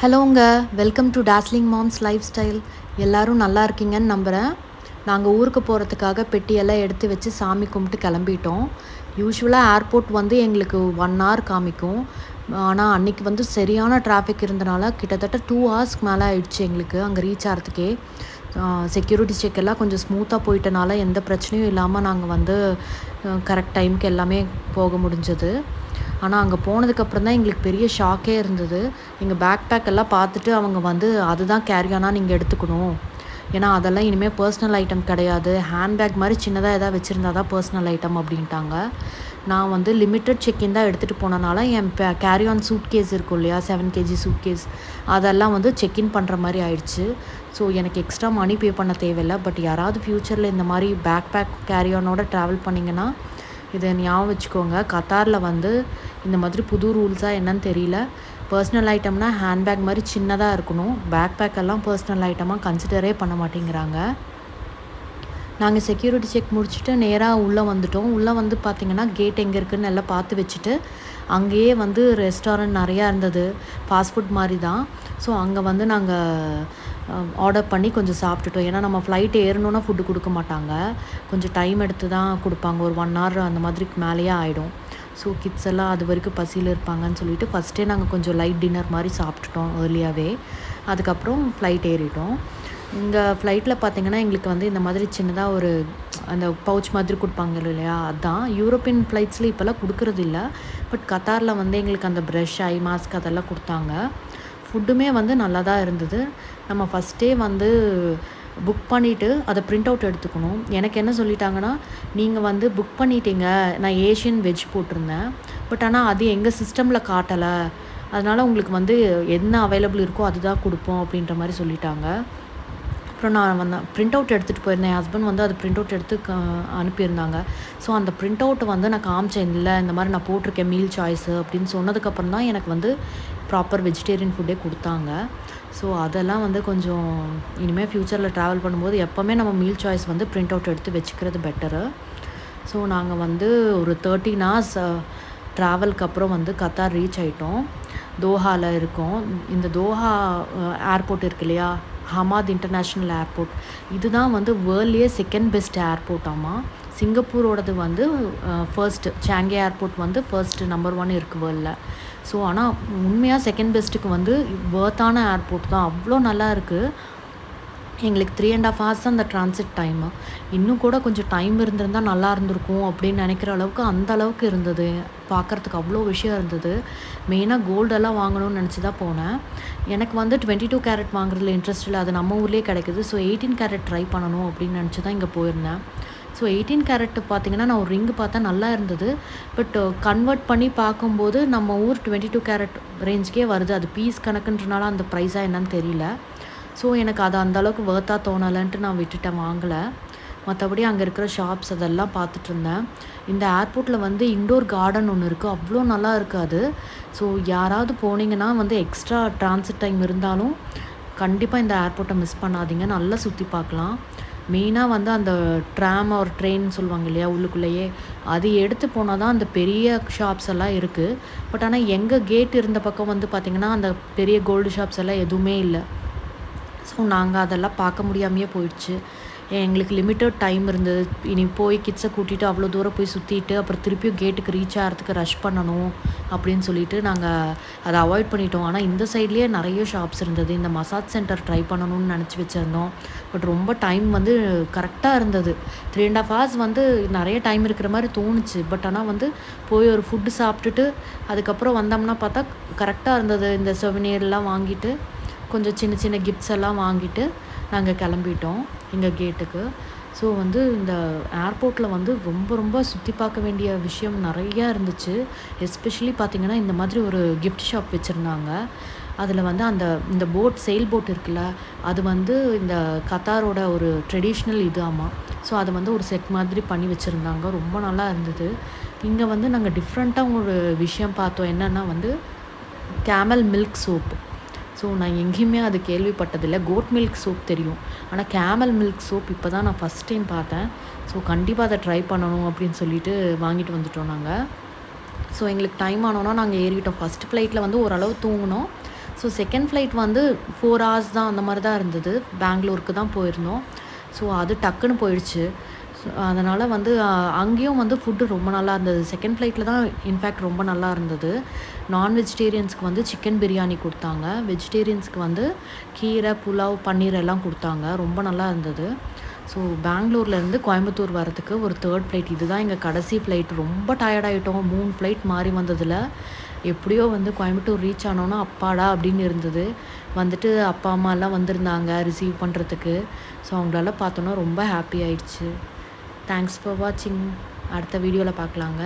ஹலோங்க welcome to dazzling moms lifestyle எல்லோரும் நல்லா இருக்கீங்கன்னு நம்புகிறேன் நாங்கள் ஊருக்கு போகிறதுக்காக பெட்டியெல்லாம் எடுத்து வச்சு சாமி கும்பிட்டு கிளம்பிட்டோம். யூஸ்வலாக ஏர்போர்ட் வந்து எங்களுக்கு ஒன் ஹவர் காமிக்கும். ஆனால் அன்றைக்கி வந்து சரியான டிராஃபிக் இருந்தனால கிட்டத்தட்ட டூ ஹவர்ஸ்க்கு மேலே ஆயிடுச்சு எங்களுக்கு அங்கே ரீச் ஆகிறதுக்கே செக்யூரிட்டி செக் எல்லாம் கொஞ்சம் ஸ்மூத்தாக போயிட்டனால எந்த பிரச்சனையும் இல்லாமல் நாங்கள் வந்து கரெக்ட் டைமுக்கு எல்லாமே போக முடிஞ்சது. ஆனால் அங்கே போனதுக்கப்புறம் தான் எங்களுக்கு பெரிய ஷாக்கே இருந்தது. எங்கள் பேக் பேக் எல்லாம் பார்த்துட்டு அவங்க வந்து அதுதான் கேரியானா நீங்கள் எடுத்துக்கணும். ஏன்னா அதெல்லாம் இனிமேல் பர்சனல் ஐட்டம் கிடையாது. ஹேண்ட்பேக் மாதிரி சின்னதாக எதாவது வச்சுருந்தா தான் பர்சனல் ஐட்டம் அப்படின்ட்டாங்க. நான் வந்து லிமிட்டட் செக்கின் தான் எடுத்துகிட்டு போனனால என் கேரி ஆன் சூட் கேஸ் இருக்கும் இல்லையா? செவன் கேஜி சூட் கேஸ் அதெல்லாம் வந்து செக்இன் பண்ணுற மாதிரி ஆயிடுச்சு. ஸோ எனக்கு எக்ஸ்ட்ரா மணி பே பண்ண தேவையில்லை. பட் யாராவது ஃப்யூச்சரில் இந்த மாதிரி பேக் பேக் கேரி ஆனோட ட்ராவல் பண்ணிங்கன்னா இதை ஞாபகம் வச்சுக்கோங்க. கத்தாரில் வந்து இந்த மாதிரி புது ரூல்ஸாக என்னன்னு தெரியல. பர்சனல் ஐட்டம்னா ஹேண்ட்பேக் மாதிரி சின்னதாக இருக்கணும். பேக் பேக்கெல்லாம் பர்சனல் ஐட்டமாக கன்சிடரே பண்ண மாட்டேங்கிறாங்க. நாங்கள் செக்யூரிட்டி செக் முடிச்சுட்டு நேராக உள்ளே வந்துட்டோம். உள்ளே வந்து பார்த்திங்கன்னா கேட் எங்கே இருக்குதுன்னு எல்லாம் பார்த்து வச்சுட்டு அங்கேயே வந்து ரெஸ்டாரண்ட் நிறையா இருந்தது. ஃபாஸ்ட் ஃபுட் மாதிரி தான். ஸோ அங்கே வந்து நாங்கள் ஆர்டர் பண்ணி கொஞ்சம் சாப்பிட்டுட்டோம். ஏன்னா நம்ம ஃப்ளைட் ஏறணுன்னா ஃபுட்டு கொடுக்க மாட்டாங்க. கொஞ்சம் டைம் எடுத்து தான் கொடுப்பாங்க. ஒரு ஒன் ஹவர் அந்த மாதிரிக்கு மேலேயே ஆகிடும் ஸோ கிட்ஸ் எல்லாம் அது வரைக்கும் பசியில் இருப்பாங்கன்னு சொல்லிட்டு ஃபஸ்ட்டே நாங்கள் கொஞ்சம் லைட் டின்னர் மாதிரி சாப்பிட்டுட்டோம் ஏர்லியாகவே அதுக்கப்புறம் ஃப்ளைட் ஏறிட்டோம். இங்கே ஃப்ளைட்டில் பார்த்தீங்கன்னா எங்களுக்கு வந்து இந்த மாதிரி சின்னதாக ஒரு அந்த பவுச் மாதிரி கொடுப்பாங்க இல்லையா? அதுதான் யூரோப்பியன் ஃப்ளைட்ஸில் இப்போல்லாம் கொடுக்குறது இல்லை. பட் கத்தாரில் வந்து எங்களுக்கு அந்த ப்ரஷ் ஐ மாஸ்க் அதெல்லாம் கொடுத்தாங்க. ஃபுட்டுமே வந்து நல்லா தான் இருந்தது. நம்ம ஃபஸ்ட்டே வந்து புக் பண்ணிவிட்டு அதை ப்ரிண்ட் அவுட் எடுத்துக்கணும். எனக்கு என்ன சொல்லிட்டாங்கன்னா நீங்கள் வந்து புக் பண்ணிட்டீங்க. நான் ஏஷியன் வெஜ் போட்டிருந்தேன். பட் ஆனால் அது எங்கள் சிஸ்டமில் காட்டலை. அதனால் உங்களுக்கு வந்து என்ன அவைலபிள் இருக்கோ அதுதான் கொடுப்போம் அப்படின்ற மாதிரி சொல்லிட்டாங்க. அப்புறம் நான் வந்து ப்ரிண்ட் அவுட் எடுத்துகிட்டு போயிருந்தேன். என் ஹஸ்பண்ட் வந்து அது ப்ரிண்ட் அவுட் எடுத்து அனுப்பியிருந்தாங்க. ஸோ அந்த ப்ரிண்ட் அவுட்டை வந்து நான் காமிச்சேன் இல்லை இந்த மாதிரி நான் போட்டிருக்கேன் மீல் சாய்ஸு அப்படின்னு சொன்னதுக்கப்புறம் தான் எனக்கு வந்து ப்ராப்பர் வெஜிடேரியன் ஃபுட்டே கொடுத்தாங்க. ஸோ அதெல்லாம் வந்து கொஞ்சம் இனிமேல் ஃப்யூச்சரில் ட்ராவல் பண்ணும்போது எப்போவுமே நம்ம மீல் சாய்ஸ் வந்து பிரிண்ட் அவுட் எடுத்து வச்சுக்கிறது பெட்டரு ஸோ நாங்கள் வந்து ஒரு தேர்ட்டின் ஹார்ஸ் ட்ராவல்க்கு அப்புறம் வந்து கத்தார் ரீச் ஆகிட்டோம் தோஹாவில் இருக்கோம். இந்த தோஹா ஏர்போர்ட் இருக்கு இல்லையா? ஹமாத் இன்டர்நேஷ்னல் ஏர்போர்ட் இதுதான் வந்து வேர்ல்ட்லேயே செகண்ட் பெஸ்ட் ஏர்போர்ட் ஆமாம் சிங்கப்பூரோடது வந்து ஃபர்ஸ்ட்டு சாங்கே ஏர்போர்ட் வந்து ஃபர்ஸ்ட் நம்பர் ஒன் இருக்குது வேர்ல்டில் ஸோ ஆனால் உண்மையாக செகண்ட் பெஸ்ட்டுக்கு வந்து வேர்த்தான ஏர்போர்ட் தான். அவ்வளோ நல்லா இருக்குது எங்களுக்கு த்ரீ அண்ட் ஆஃப் ஹவர்ஸ் தான் அந்த ட்ரான்சிட் டைமு இன்னும் கூட கொஞ்சம் டைம் இருந்திருந்தால் நல்லா இருந்திருக்கும் அப்படின்னு நினைக்கிற அளவுக்கு அந்த அளவுக்கு இருந்தது. பார்க்குறதுக்கு அவ்வளோ விஷயம் இருந்தது. மெயினாக கோல்டெல்லாம் வாங்கணும்னு நினச்சி தான் போனேன். எனக்கு வந்து டுவெண்ட்டி டூ கேரட் வாங்குறதுல இன்ட்ரெஸ்ட் இல்லை. அது நம்ம ஊர்லேயே கிடைக்குது. ஸோ எயிட்டீன் கேரட் ட்ரை பண்ணணும் அப்படின்னு நினச்சி தான் இங்கே போயிருந்தேன். ஸோ எயிட்டீன் கேரட் பார்த்தீங்கன்னா நான் ஒரு ரிங்கு பார்த்தா நல்லா இருந்தது. பட் கன்வெர்ட் uh, பண்ணி பார்க்கும்போது நம்ம ஊர் டுவெண்ட்டி டூ கேரட் ரேஞ்சுக்கே வருது. அது பீஸ் கணக்குன்றனால அந்த ப்ரைஸாக என்னன்னு தெரியல. ஸோ எனக்கு அது அந்தளவுக்கு வேர்த்தாக தோணலைன்ட்டு நான் விட்டுட்டேன் வாங்கலை. மற்றபடி அங்கே இருக்கிற ஷாப்ஸ் அதெல்லாம் பார்த்துட்டு இருந்தேன். இந்த ஏர்போர்ட்டில் வந்து இண்டோர் கார்டன் ஒன்று இருக்குது அவ்வளோ நல்லா இருக்காது. ஸோ யாராவது போனீங்கன்னா வந்து எக்ஸ்ட்ரா டிரான்சிட் டைம் இருந்தாலும் கண்டிப்பாக இந்த ஏர்போர்ட்டை மிஸ் பண்ணாதீங்க. நல்லா சுற்றி பார்க்கலாம். மெயினாக வந்து அந்த ட்ராம் ஒரு ட்ரெயின் சொல்லுவாங்க இல்லையா உள்ளுக்குள்ளேயே. அது எடுத்து போனால் தான் அந்த பெரிய ஷாப்ஸ் எல்லாம் இருக்குது பட் ஆனால் எங்கள் கேட் இருந்த பக்கம் வந்து பார்த்திங்கன்னா அந்த பெரிய கோல்டு ஷாப்ஸ் எல்லாம் எதுவுமே இல்லை. ஸோ நாங்கள் அதெல்லாம் பார்க்க முடியாமையே போயிடுச்சு. எங்களுக்கு லிமிட்டட் டைம் இருந்தது. இனி போய் கிட்ஸை கூட்டிகிட்டு அவ்வளோ தூரம் போய் சுற்றிட்டு அப்புறம் திருப்பியும் கேட்டுக்கு ரீச் ஆகிறதுக்கு ரஷ் பண்ணணும் அப்படின்னு சொல்லிட்டு நாங்கள் அதை அவாய்ட் பண்ணிட்டோம். ஆனால் இந்த சைட்லேயே நிறைய ஷாப்ஸ் இருந்தது. இந்த மசாஜ் சென்டர் ட்ரை பண்ணணும்னு நினச்சி வச்சுருந்தோம். பட் ரொம்ப டைம் வந்து கரெக்டாக இருந்தது. த்ரீ அண்ட் ஆஃப் ஹவர்ஸ் வந்து நிறைய டைம் இருக்கிற மாதிரி தோணுச்சு. பட் ஆனால் வந்து போய் ஒரு ஃபுட்டு சாப்பிட்டுட்டு அதுக்கப்புறம் வந்தோம்னா பார்த்தா கரெக்டாக இருந்தது. இந்த செவனியர்லாம் வாங்கிட்டு கொஞ்சம் சின்ன சின்ன கிஃப்ட்ஸ் எல்லாம் வாங்கிட்டு நாங்கள் கிளம்பிட்டோம் எங்கள் கேட்டுக்கு ஸோ வந்து இந்த ஏர்போர்ட்டில் வந்து ரொம்ப ரொம்ப சுற்றி பார்க்க வேண்டிய விஷயம் நிறையா இருந்துச்சு. எஸ்பெஷலி பார்த்திங்கன்னா இந்த மாதிரி ஒரு கிஃப்ட் ஷாப் வச்சுருந்தாங்க. அதில் வந்து அந்த இந்த போட் செயில் போட் இருக்குல்ல அது வந்து இந்த கத்தாரோட ஒரு ட்ரெடிஷ்னல் இது ஆமாம் ஸோ அதை வந்து ஒரு செட் மாதிரி பண்ணி வச்சுருந்தாங்க. ரொம்ப நல்லா இருந்தது. இங்கே வந்து நாங்கள் டிஃப்ரெண்ட்டாக ஒரு விஷயம் பார்த்தோம். என்னென்னா வந்து கேமல் மில்க் சோப்பு ஸோ நான் எங்கேயுமே அது கேள்விப்பட்டதில்லை. கோட் மில்க் சோப் தெரியும். ஆனால் கேமல் மில்க் சோப் இப்போ தான் நான் ஃபஸ்ட் டைம் பார்த்தேன். ஸோ கண்டிப்பாக அதை ட்ரை பண்ணணும் அப்படின்னு சொல்லிட்டு வாங்கிட்டு வந்துட்டோம் நாங்கள் ஸோ எங்களுக்கு டைம் ஆனோன்னா நாங்கள் ஏறிக்கிட்டோம் ஃபஸ்ட் ஃப்ளைட்டில் வந்து ஓரளவு தூங்கினோம். ஸோ செகண்ட் ஃப்ளைட் வந்து ஃபோர் ஹவர்ஸ் தான் அந்த மாதிரி தான் இருந்தது பெங்களூருக்கு தான் போயிருந்தோம். ஸோ அது டக்குன்னு போயிடுச்சு. அதனால் வந்து அங்கேயும் வந்து ஃபுட்டு ரொம்ப நல்லா இருந்தது. செகண்ட் ஃப்ளைட்டில் தான் இன்ஃபேக்ட் ரொம்ப நல்லா இருந்தது. நான் வெஜிடேரியன்ஸ்க்கு வந்து சிக்கன் பிரியாணி கொடுத்தாங்க. வெஜிடேரியன்ஸ்க்கு வந்து கீரை புலாவ் பன்னீர் எல்லாம் கொடுத்தாங்க. ரொம்ப நல்லா இருந்தது. ஸோ பெங்களூர்லேருந்து கோயம்புத்தூர் வரதுக்கு ஒரு தேர்ட் ஃப்ளைட் இதுதான் எங்கள் கடைசி ஃப்ளைட் ரொம்ப டயர்டாகிட்டோம் மூணு ஃப்ளைட் மாறி வந்ததில். எப்படியோ வந்து கோயம்புத்தூர் ரீச் ஆனோன்னா அப்பாடா அப்படின்னு இருந்தது. வந்துட்டு அப்பா அம்மா எல்லாம் வந்திருந்தாங்க ரிசீவ் பண்ணுறதுக்கு ஸோ அவங்களால பார்த்தோன்னா ரொம்ப ஹாப்பி ஆயிடுச்சு. தேங்க்ஸ் ஃபார் வாட்சிங் அடுத்த வீடியோவில் பார்க்கலாங்க.